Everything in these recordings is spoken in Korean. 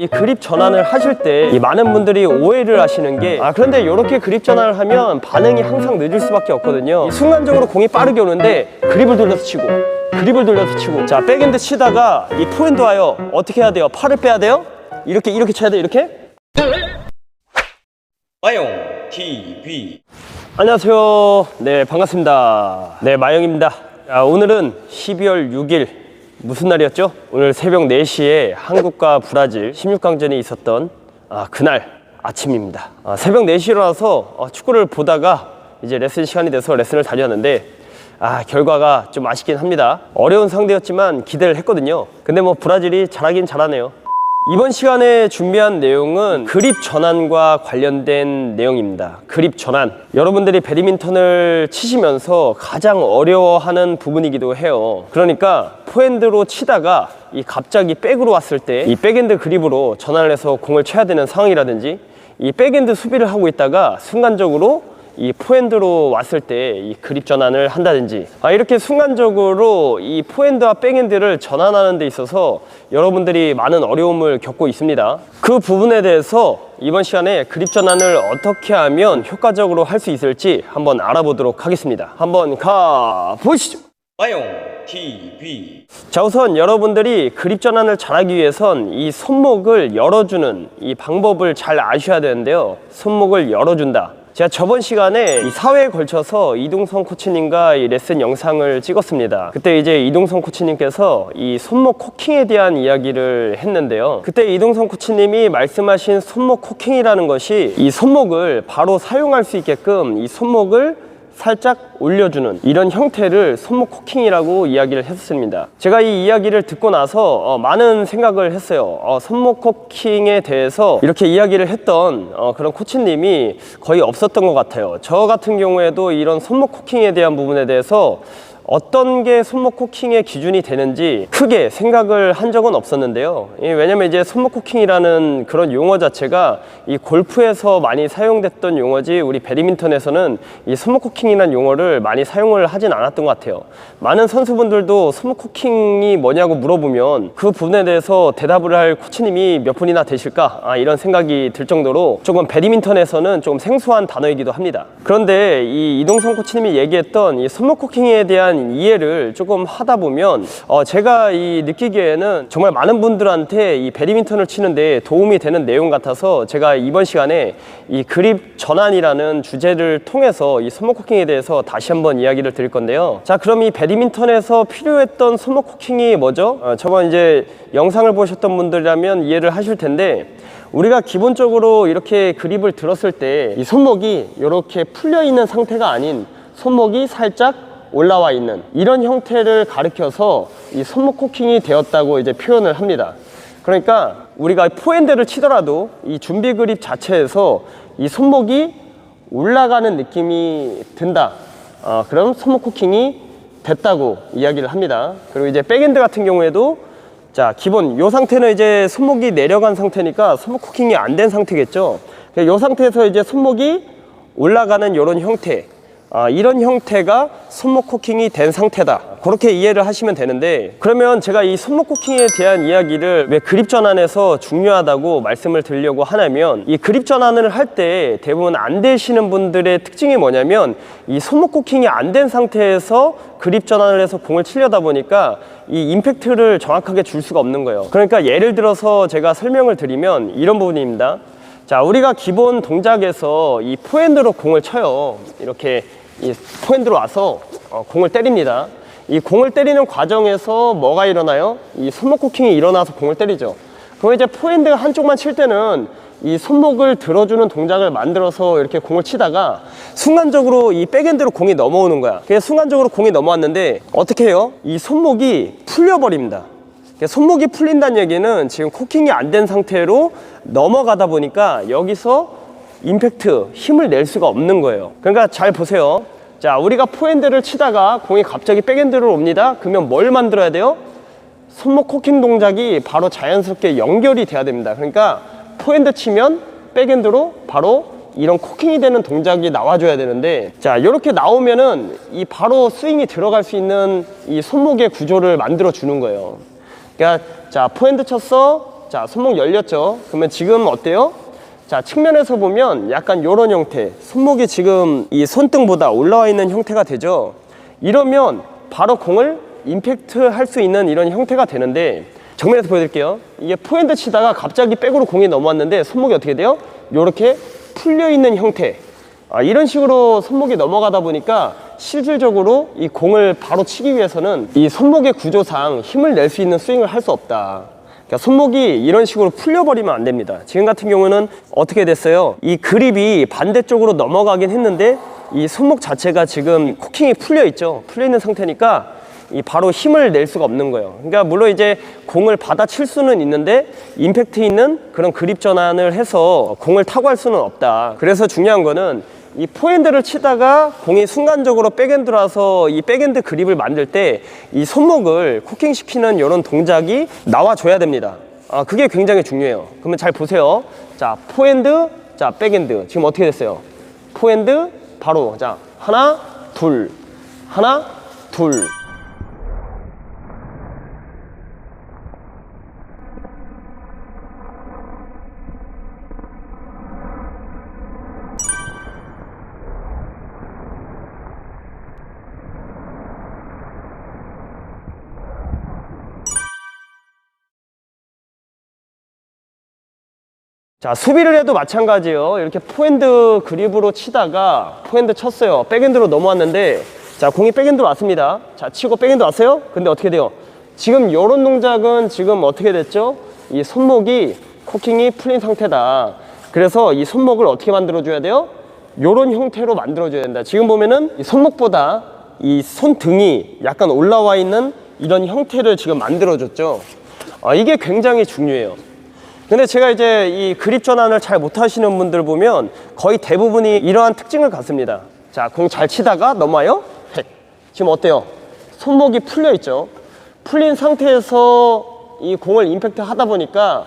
이 그립 전환을 하실 때이 많은 분들이 오해를 하시는 게 아 그런데 이렇게 그립 전환을 하면 반응이 항상 늦을 수밖에 없거든요. 이 순간적으로 공이 빠르게 오는데 그립을 돌려서 치고 그립을 돌려서 치고. 자 백핸드 치다가 이 포핸드 와요. 어떻게 해야 돼요? 팔을 빼야 돼요? 이렇게 이렇게 쳐야 돼요? 이렇게? 마용 TV 안녕하세요. 네, 반갑습니다. 네, 마영입니다. 자, 오늘은 12월 6일 무슨 날이었죠? 오늘 새벽 4시에 한국과 브라질 16강전이 있었던 아, 그날 아침입니다. 아, 새벽 4시에 일어나서 어, 축구를 보다가 이제 레슨 시간이 돼서 레슨을 다녔는데 아, 결과가 좀 아쉽긴 합니다. 어려운 상대였지만 기대를 했거든요. 근데 뭐 브라질이 잘하긴 잘하네요. 이번 시간에 준비한 내용은 그립 전환과 관련된 내용입니다. 그립 전환. 여러분들이 배드민턴을 치시면서 가장 어려워하는 부분이기도 해요. 그러니까 포핸드로 치다가 이 갑자기 백으로 왔을 때 이 백핸드 그립으로 전환을 해서 공을 쳐야 되는 상황이라든지 이 백핸드 수비를 하고 있다가 순간적으로 이 포핸드로 왔을 때 이 그립 전환을 한다든지 아, 이렇게 순간적으로 이 포핸드와 백핸드를 전환하는 데 있어서 여러분들이 많은 어려움을 겪고 있습니다. 그 부분에 대해서 이번 시간에 그립 전환을 어떻게 하면 효과적으로 할 수 있을지 한번 알아보도록 하겠습니다. 한번 가 보시죠. 마용 TV 자 우선 여러분들이 그립 전환을 잘하기 위해선 이 손목을 열어주는 이 방법을 잘 아셔야 되는데요 손목을 열어준다 제가 저번 시간에 이 사회에 걸쳐서 이동성 코치님과 이 레슨 영상을 찍었습니다. 그때 이제 이동성 코치님께서 이 손목 코킹에 대한 이야기를 했는데요. 그때 이동성 코치님이 말씀하신 손목 코킹이라는 것이 이 손목을 바로 사용할 수 있게끔 이 손목을 살짝 올려주는 이런 형태를 손목 코킹이라고 이야기를 했었습니다. 제가 이 이야기를 듣고 나서 어, 많은 생각을 했어요. 어, 손목 코킹에 대해서 이렇게 이야기를 했던 어, 그런 코치님이 거의 없었던 것 같아요. 저 같은 경우에도 이런 손목 코킹에 대한 부분에 대해서 어떤 게 손목 코킹의 기준이 되는지 크게 생각을 한 적은 없었는데요. 이 왜냐면 이제 손목 코킹이라는 그런 용어 자체가 이 골프에서 많이 사용됐던 용어지 우리 배드민턴에서는 이 손목 코킹이라는 용어를 많이 사용을 하진 않았던 것 같아요. 많은 선수분들도 손목 코킹이 뭐냐고 물어보면 그 부분에 대해서 대답을 할 코치님이 몇 분이나 되실까? 아, 이런 생각이 들 정도로 조금 배드민턴에서는 조금 생소한 단어이기도 합니다. 그런데 이 이동성 코치님이 얘기했던 이 손목 코킹에 대한 이해를 조금 하다 보면 어, 제가 이 느끼기에는 정말 많은 분들한테 이 배드민턴을 치는데 도움이 되는 내용 같아서 제가 이번 시간에 이 그립 전환이라는 주제를 통해서 이 손목 코킹에 대해서 다시 한번 이야기를 드릴 건데요. 자, 그럼 이 배드민턴에서 필요했던 손목 코킹이 뭐죠? 어, 저번 이제 영상을 보셨던 분들이라면 이해를 하실 텐데 우리가 기본적으로 이렇게 그립을 들었을 때 이 손목이 이렇게 풀려 있는 상태가 아닌 손목이 살짝 올라와 있는 이런 형태를 가리켜서 이 손목 코킹이 되었다고 이제 표현을 합니다. 그러니까 우리가 포핸드를 치더라도 이 준비 그립 자체에서 이 손목이 올라가는 느낌이 든다. 어, 그럼 손목 코킹이 됐다고 이야기를 합니다. 그리고 이제 백핸드 같은 경우에도 자 기본 요 상태는 이제 손목이 내려간 상태니까 손목 코킹이 안 된 상태겠죠. 이 상태에서 이제 손목이 올라가는 이런 형태 아, 이런 형태가 손목 코킹이 된 상태다. 그렇게 이해를 하시면 되는데 그러면 제가 이 손목 코킹에 대한 이야기를 왜 그립 전환에서 중요하다고 말씀을 드리려고 하냐면 이 그립 전환을 할 때 대부분 안 되시는 분들의 특징이 뭐냐면 이 손목 코킹이 안 된 상태에서 그립 전환을 해서 공을 치려다 보니까 이 임팩트를 정확하게 줄 수가 없는 거예요. 그러니까 예를 들어서 제가 설명을 드리면 이런 부분입니다. 자, 우리가 기본 동작에서 이 포핸드로 공을 쳐요. 이렇게 이 포핸드로 와서 어, 공을 때립니다. 이 공을 때리는 과정에서 뭐가 일어나요? 이 손목 코킹이 일어나서 공을 때리죠. 그럼 이제 포핸드 한쪽만 칠 때는 이 손목을 들어주는 동작을 만들어서 이렇게 공을 치다가 순간적으로 이 백핸드로 공이 넘어오는 거야. 그래서 순간적으로 공이 넘어왔는데 어떻게 해요? 이 손목이 풀려버립니다. 그러니까 손목이 풀린다는 얘기는 지금 코킹이 안 된 상태로 넘어가다 보니까 여기서 임팩트, 힘을 낼 수가 없는 거예요. 그러니까 잘 보세요. 자, 우리가 포핸드를 치다가 공이 갑자기 백핸드로 옵니다. 그러면 뭘 만들어야 돼요? 손목 코킹 동작이 바로 자연스럽게 연결이 돼야 됩니다. 그러니까 포핸드 치면 백핸드로 바로 이런 코킹이 되는 동작이 나와줘야 되는데 자 이렇게 나오면은 이 바로 스윙이 들어갈 수 있는 이 손목의 구조를 만들어 주는 거예요. 그러니까 자 포핸드 쳤어 자, 손목 열렸죠? 그러면 지금 어때요? 자, 측면에서 보면 약간 이런 형태. 손목이 지금 이 손등보다 올라와 있는 형태가 되죠? 이러면 바로 공을 임팩트 할 수 있는 이런 형태가 되는데 정면에서 보여드릴게요. 이게 포핸드 치다가 갑자기 백으로 공이 넘어왔는데 손목이 어떻게 돼요? 이렇게 풀려 있는 형태. 아, 이런 식으로 손목이 넘어가다 보니까 실질적으로 이 공을 바로 치기 위해서는 이 손목의 구조상 힘을 낼 수 있는 스윙을 할 수 없다. 그러니까 손목이 이런 식으로 풀려버리면 안 됩니다. 지금 같은 경우는 어떻게 됐어요? 이 그립이 반대쪽으로 넘어가긴 했는데 이 손목 자체가 지금 코킹이 풀려 있죠. 풀려 있는 상태니까 이 바로 힘을 낼 수가 없는 거예요. 그러니까 물론 이제 공을 받아칠 수는 있는데 임팩트 있는 그런 그립 전환을 해서 공을 타고 할 수는 없다. 그래서 중요한 거는 이 포핸드를 치다가 공이 순간적으로 백핸드라서 이 백핸드 그립을 만들 때 이 손목을 코킹 시키는 이런 동작이 나와줘야 됩니다. 아, 그게 굉장히 중요해요. 그러면 잘 보세요. 자, 포핸드, 자, 백핸드. 지금 어떻게 됐어요? 포핸드, 바로. 자, 하나, 둘. 하나, 둘. 자, 수비를 해도 마찬가지예요. 이렇게 포핸드 그립으로 치다가 포핸드 쳤어요. 백핸드로 넘어왔는데 자, 공이 백핸드로 왔습니다. 자, 치고 백핸드 왔어요? 근데 어떻게 돼요? 지금 이런 동작은 지금 어떻게 됐죠? 이 손목이 코킹이 풀린 상태다. 그래서 이 손목을 어떻게 만들어 줘야 돼요? 요런 형태로 만들어 줘야 된다. 지금 보면은 이 손목보다 이 손등이 약간 올라와 있는 이런 형태를 지금 만들어 줬죠. 아, 이게 굉장히 중요해요. 근데 제가 이제 이 그립 전환을 잘 못하시는 분들 보면 거의 대부분이 이러한 특징을 갖습니다. 자, 공 잘 치다가 넘어요. 획. 지금 어때요? 손목이 풀려 있죠. 풀린 상태에서 이 공을 임팩트 하다 보니까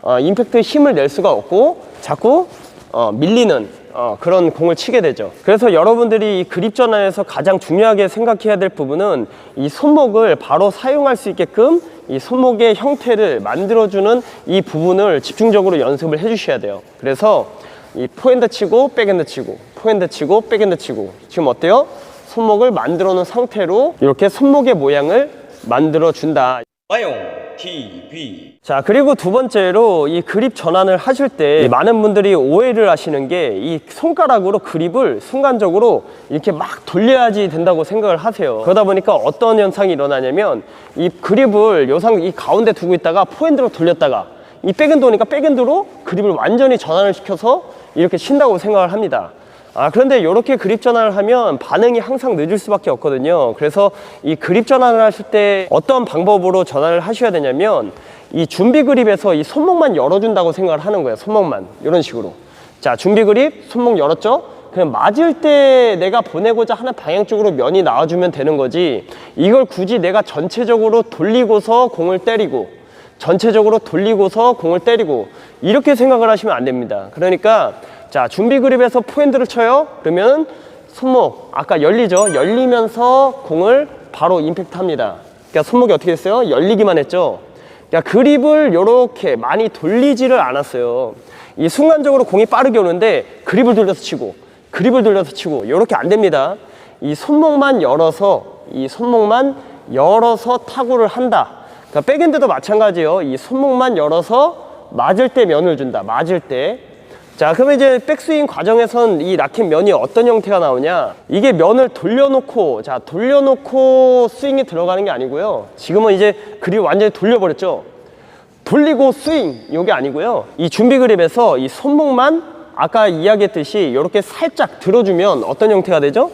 어, 임팩트 힘을 낼 수가 없고 자꾸 어, 밀리는 어, 그런 공을 치게 되죠. 그래서 여러분들이 이 그립 전환에서 가장 중요하게 생각해야 될 부분은 이 손목을 바로 사용할 수 있게끔 이 손목의 형태를 만들어주는 이 부분을 집중적으로 연습을 해주셔야 돼요. 그래서 이 포핸드 치고 백핸드 치고 포핸드 치고 백핸드 치고 지금 어때요? 손목을 만들어 놓은 상태로 이렇게 손목의 모양을 만들어 준다. 마용 TV 자 그리고 두 번째로 이 그립 전환을 하실 때 많은 분들이 오해를 하시는 게 이 손가락으로 그립을 순간적으로 이렇게 막 돌려야지 된다고 생각을 하세요. 그러다 보니까 어떤 현상이 일어나냐면 이 그립을 요상 이 가운데 두고 있다가 포핸드로 돌렸다가 이 백핸드 오니까 백핸드로 그립을 완전히 전환을 시켜서 이렇게 친다고 생각을 합니다 아, 그런데 이렇게 그립 전환을 하면 반응이 항상 늦을 수밖에 없거든요. 그래서 이 그립 전환을 하실 때 어떤 방법으로 전환을 하셔야 되냐면 이 준비 그립에서 이 손목만 열어준다고 생각을 하는 거예요. 손목만. 이런 식으로. 자, 준비 그립, 손목 열었죠? 그냥 맞을 때 내가 보내고자 하는 방향 쪽으로 면이 나와주면 되는 거지. 이걸 굳이 내가 전체적으로 돌리고서 공을 때리고 전체적으로 돌리고서 공을 때리고 이렇게 생각을 하시면 안 됩니다. 그러니까 자 준비 그립에서 포핸드를 쳐요. 그러면 손목 아까 열리죠. 열리면서 공을 바로 임팩트 합니다. 그러니까 손목이 어떻게 됐어요? 열리기만 했죠. 그러니까 그립을 이렇게 많이 돌리지를 않았어요. 이 순간적으로 공이 빠르게 오는데 그립을 돌려서 치고 그립을 돌려서 치고 이렇게 안 됩니다. 이 손목만 열어서 이 손목만 열어서 타구를 한다. 그러니까 백핸드도 마찬가지예요. 이 손목만 열어서 맞을 때 면을 준다. 맞을 때. 자, 그러면 이제 백스윙 과정에선 이 라켓 면이 어떤 형태가 나오냐? 이게 면을 돌려놓고, 자, 돌려놓고 스윙이 들어가는 게 아니고요. 지금은 이제 그립 완전히 돌려버렸죠. 돌리고 스윙, 요게 아니고요. 이 준비 그립에서 이 손목만 아까 이야기했듯이 이렇게 살짝 들어주면 어떤 형태가 되죠?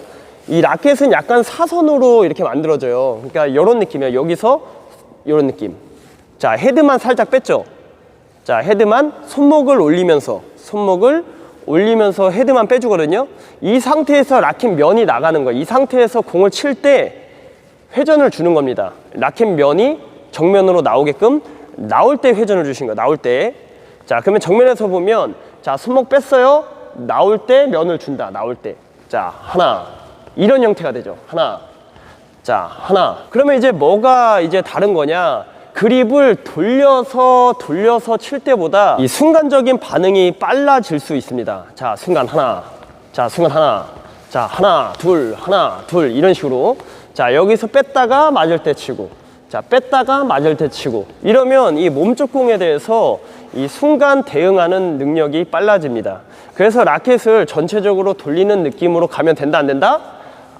이 라켓은 약간 사선으로 이렇게 만들어져요. 그러니까 이런 느낌이에요. 여기서 이런 느낌. 자, 헤드만 살짝 뺐죠? 자, 헤드만 손목을 올리면서, 손목을 올리면서 헤드만 빼주거든요. 이 상태에서 라켓 면이 나가는 거예요. 이 상태에서 공을 칠 때 회전을 주는 겁니다. 라켓 면이 정면으로 나오게끔 나올 때 회전을 주신 거예요. 나올 때. 자, 그러면 정면에서 보면 자, 손목 뺐어요. 나올 때 면을 준다. 나올 때. 자, 하나. 이런 형태가 되죠. 하나. 자, 하나. 그러면 이제 뭐가 이제 다른 거냐? 그립을 돌려서 돌려서 칠 때보다 이 순간적인 반응이 빨라질 수 있습니다. 자, 순간 하나. 자, 순간 하나. 자, 하나, 둘, 하나, 둘 이런 식으로. 자, 여기서 뺐다가 맞을 때 치고. 자, 뺐다가 맞을 때 치고. 이러면 이 몸쪽 공에 대해서 이 순간 대응하는 능력이 빨라집니다. 그래서 라켓을 전체적으로 돌리는 느낌으로 가면 된다, 안 된다?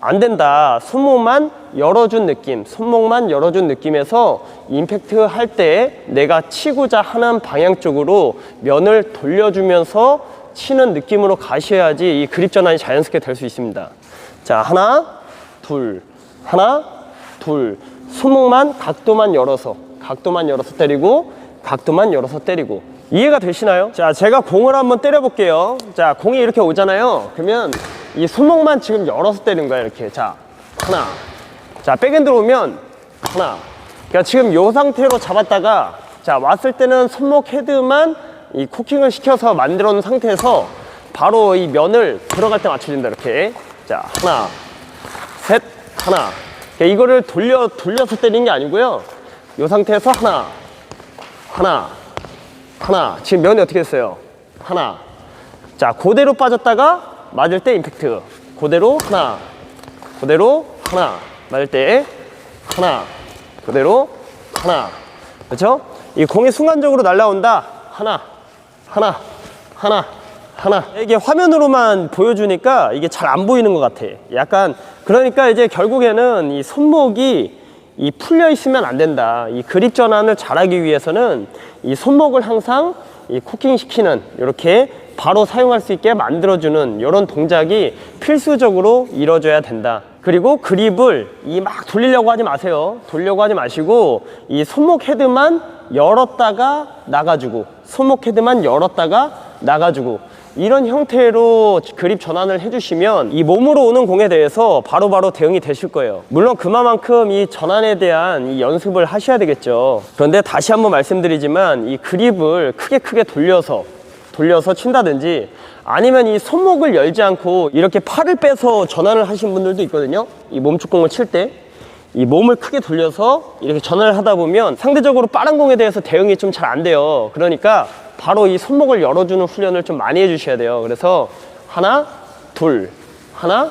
안 된다. 손목만 열어준 느낌, 손목만 열어준 느낌에서 임팩트 할 때 내가 치고자 하는 방향 쪽으로 면을 돌려주면서 치는 느낌으로 가셔야지 이 그립 전환이 자연스럽게 될 수 있습니다. 자, 하나, 둘, 하나, 둘. 손목만 각도만 열어서, 각도만 열어서 때리고, 각도만 열어서 때리고. 이해가 되시나요? 자, 제가 공을 한번 때려볼게요. 자, 공이 이렇게 오잖아요. 그러면 이 손목만 지금 열어서 때리는 거야, 이렇게. 자, 하나. 자, 백엔드로 오면 하나. 그러니까 지금 이 상태로 잡았다가 자, 왔을 때는 손목 헤드만 이 코킹을 시켜서 만들어 놓은 상태에서 바로 이 면을 들어갈 때 맞춰준다, 이렇게. 자, 하나. 셋, 하나. 그러니까 이거를 돌려, 돌려서 때리는 게 아니고요. 이 상태에서 하나. 하나. 하나. 지금 면이 어떻게 됐어요? 하나. 자, 그대로 빠졌다가 맞을 때 임팩트. 그대로 하나. 그대로 하나. 맞을 때 하나. 그대로 하나. 그렇죠? 이 공이 순간적으로 날라온다. 하나. 하나. 하나. 하나. 이게 화면으로만 보여주니까 이게 잘 안 보이는 것 같아. 약간 그러니까 이제 결국에는 이 손목이 이 풀려 있으면 안 된다. 이 그립 전환을 잘하기 위해서는 이 손목을 항상 이 코킹 시키는 이렇게 바로 사용할 수 있게 만들어주는 이런 동작이 필수적으로 이루어져야 된다. 그리고 그립을 이 막 돌리려고 하지 마세요. 돌려고 하지 마시고 이 손목 헤드만 열었다가 나가주고 손목 헤드만 열었다가 나가주고 이런 형태로 그립 전환을 해주시면 이 몸으로 오는 공에 대해서 바로 바로 대응이 되실 거예요. 물론 그만큼 이 전환에 대한 이 연습을 하셔야 되겠죠. 그런데 다시 한번 말씀드리지만 이 그립을 크게 크게 돌려서 돌려서 친다든지 아니면 이 손목을 열지 않고 이렇게 팔을 빼서 전환을 하신 분들도 있거든요. 이 몸축공을 칠 때. 이 몸을 크게 돌려서 이렇게 전환을 하다 보면 상대적으로 빠른 공에 대해서 대응이 좀 잘 안 돼요. 그러니까 바로 이 손목을 열어주는 훈련을 좀 많이 해주셔야 돼요. 그래서 하나, 둘, 하나,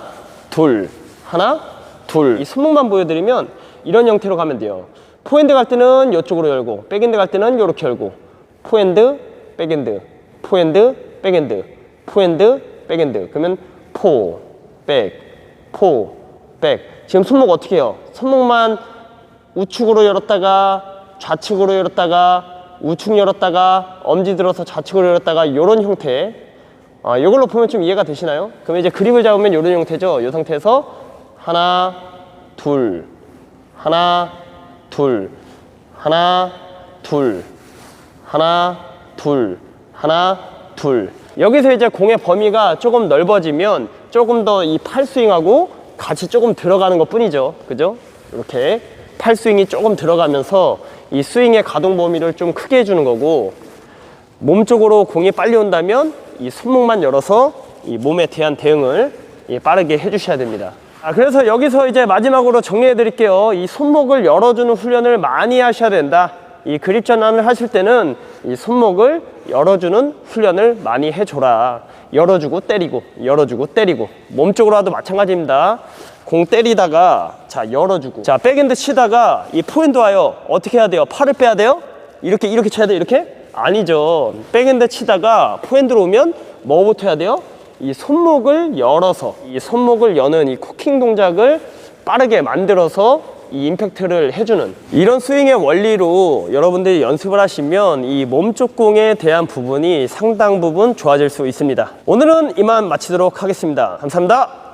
둘, 하나, 둘. 이 손목만 보여드리면 이런 형태로 가면 돼요. 포핸드 갈 때는 이쪽으로 열고, 백핸드 갈 때는 이렇게 열고, 포핸드, 백핸드, 포핸드, 백핸드, 포핸드, 백핸드. 그러면 포, 백, 포, 백. 지금 손목 어떻게 해요? 손목만 우측으로 열었다가 좌측으로 열었다가 우측 열었다가 엄지 들어서 좌측으로 열었다가 이런 형태. 아, 이걸로 보면 좀 이해가 되시나요? 그럼 이제 그립을 잡으면 이런 형태죠. 이 상태에서 하나, 둘, 하나, 둘, 하나, 둘, 하나, 둘, 하나, 둘. 여기서 이제 공의 범위가 조금 넓어지면 조금 더 이 팔 스윙하고 같이 조금 들어가는 것 뿐이죠. 그죠? 이렇게 팔 스윙이 조금 들어가면서 이 스윙의 가동 범위를 좀 크게 해주는 거고 몸 쪽으로 공이 빨리 온다면 이 손목만 열어서 이 몸에 대한 대응을 이 빠르게 해주셔야 됩니다. 아, 그래서 여기서 이제 마지막으로 정리해 드릴게요. 이 손목을 열어주는 훈련을 많이 하셔야 된다. 이 그립 전환을 하실 때는 이 손목을 열어주는 훈련을 많이 해줘라. 열어주고 때리고, 열어주고 때리고. 몸 쪽으로 하도 마찬가지입니다. 공 때리다가 자 열어주고. 자 백핸드 치다가 이 포핸드 와요. 어떻게 해야 돼요? 팔을 빼야 돼요? 이렇게 이렇게 쳐야 돼요? 이렇게? 아니죠. 백핸드 치다가 포핸드로 오면 뭐부터 해야 돼요? 이 손목을 열어서 이 손목을 여는 이 코킹 동작을 빠르게 만들어서 이 임팩트를 해주는 이런 스윙의 원리로 여러분들이 연습을 하시면 이 몸쪽 공에 대한 부분이 상당 부분 좋아질 수 있습니다. 오늘은 이만 마치도록 하겠습니다. 감사합니다